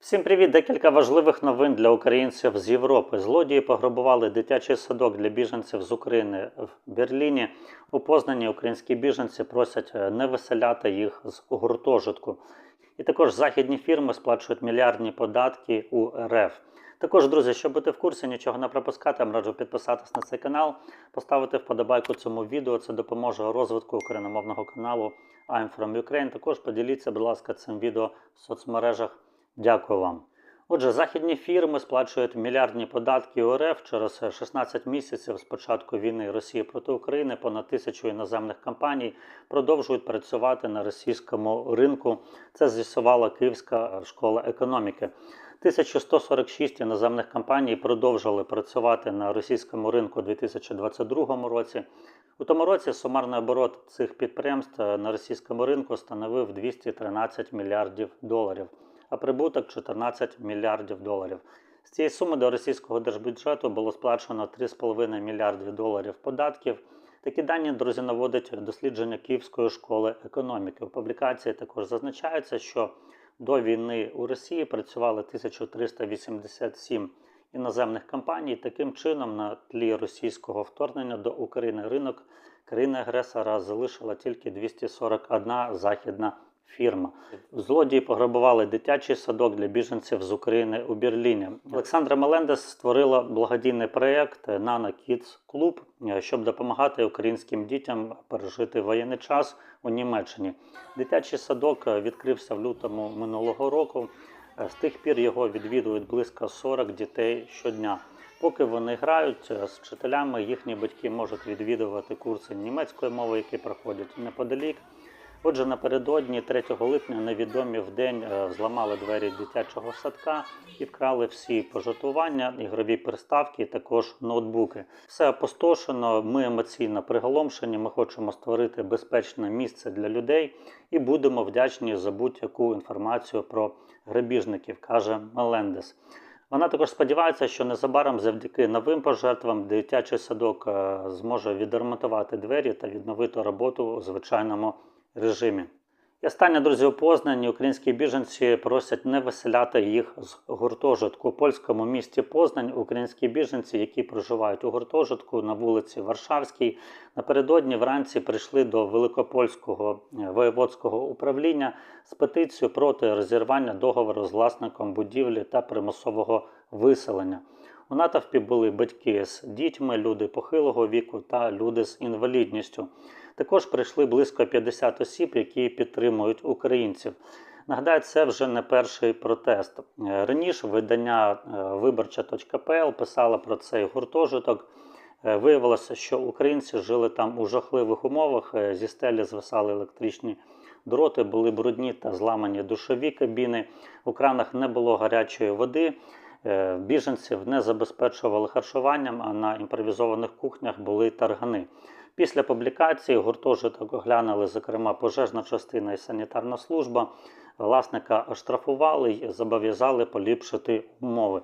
Всім привіт! Декілька важливих новин для українців з Європи. Злодії пограбували дитячий садок для біженців з України в Берліні. У Познані українські біженці просять е, не виселяти їх з гуртожитку. І також західні фірми сплачують мільярдні податки у РФ. Також, друзі, щоб бути в курсі, нічого не пропускати, я раджу підписатись на цей канал, поставити вподобайку цьому відео. Це допоможе розвитку україномовного каналу I'm from Ukraine. Також поділіться, будь ласка, цим відео в соцмережах. Дякую вам. Отже, західні фірми сплачують мільярдні податки у РФ через 16 місяців з початку війни Росії проти України. Понад тисячу іноземних компаній продовжують працювати на російському ринку. Це з'ясувала Київська школа економіки. 1146 іноземних компаній продовжили працювати на російському ринку у 2022 році. У тому році сумарний оборот цих підприємств на російському ринку становив 213 мільярдів доларів а прибуток 14 мільярдів доларів. З цієї суми до російського держбюджету було сплачено 3,5 мільярдів доларів податків. Такі дані, друзі, наводить дослідження Київської школи економіки. У публікації також зазначається, що до війни у Росії працювали 1387 іноземних компаній. Таким чином, на тлі російського вторгнення до України ринок країни-агресора залишила тільки 241 західна фірма. Злодії пограбували дитячий садок для біженців з України у Берліні. Олександра Мелендес створила благодійний проєкт Nano Kids Club, щоб допомагати українським дітям пережити воєнний час у Німеччині. Дитячий садок відкрився в лютому минулого року. З тих пір його відвідують близько 40 дітей щодня. Поки вони грають з вчителями, їхні батьки можуть відвідувати курси німецької мови, які проходять неподалік. Отже, напередодні 3 липня невідомі в день е, зламали двері дитячого садка і вкрали всі пожартування, ігрові приставки, також ноутбуки. Все опустошено. Ми емоційно приголомшені. Ми хочемо створити безпечне місце для людей і будемо вдячні за будь-яку інформацію про грабіжників, каже Мелендес. Вона також сподівається, що незабаром завдяки новим пожертвам дитячий садок е, зможе відремонтувати двері та відновити роботу у звичайному режимі. І останнє, друзі, у Познані українські біженці просять не виселяти їх з гуртожитку. У польському місті Познань українські біженці, які проживають у гуртожитку на вулиці Варшавській, напередодні вранці прийшли до Великопольського е, воєводського управління з петицією проти розірвання договору з власником будівлі та примусового виселення. У натовпі були батьки з дітьми, люди похилого віку та люди з інвалідністю. Також прийшли близько 50 осіб, які підтримують українців. Нагадаю, це вже не перший протест. Е, раніше видання е, виборча.пл писало про цей гуртожиток. Е, виявилося, що українці жили там у жахливих умовах. Зі стелі звисали електричні дроти, були брудні та зламані душові кабіни. У кранах не було гарячої води. Біженців не забезпечували харчуванням, а на імпровізованих кухнях були таргани. Після публікації гуртожиток оглянули, зокрема, пожежна частина і санітарна служба. Власника оштрафували і зобов'язали поліпшити умови.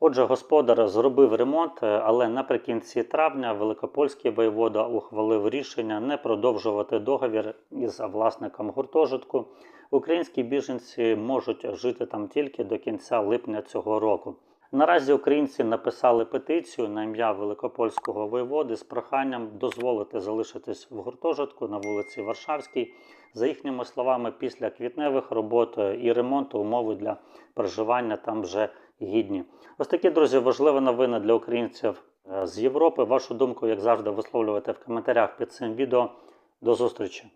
Отже, господар зробив ремонт, але наприкінці травня Великопольський воєвода ухвалив рішення не продовжувати договір із власником гуртожитку. Українські біженці можуть жити там тільки до кінця липня цього року. Наразі українці написали петицію на ім'я Великопольського воєводи з проханням дозволити залишитись в гуртожитку на вулиці Варшавській. За їхніми словами, після квітневих робот і ремонту умови для проживання там вже гідні. Ось такі друзі, важливі новини для українців е, з Європи. Вашу думку, як завжди, висловлювати в коментарях під цим відео. До зустрічі!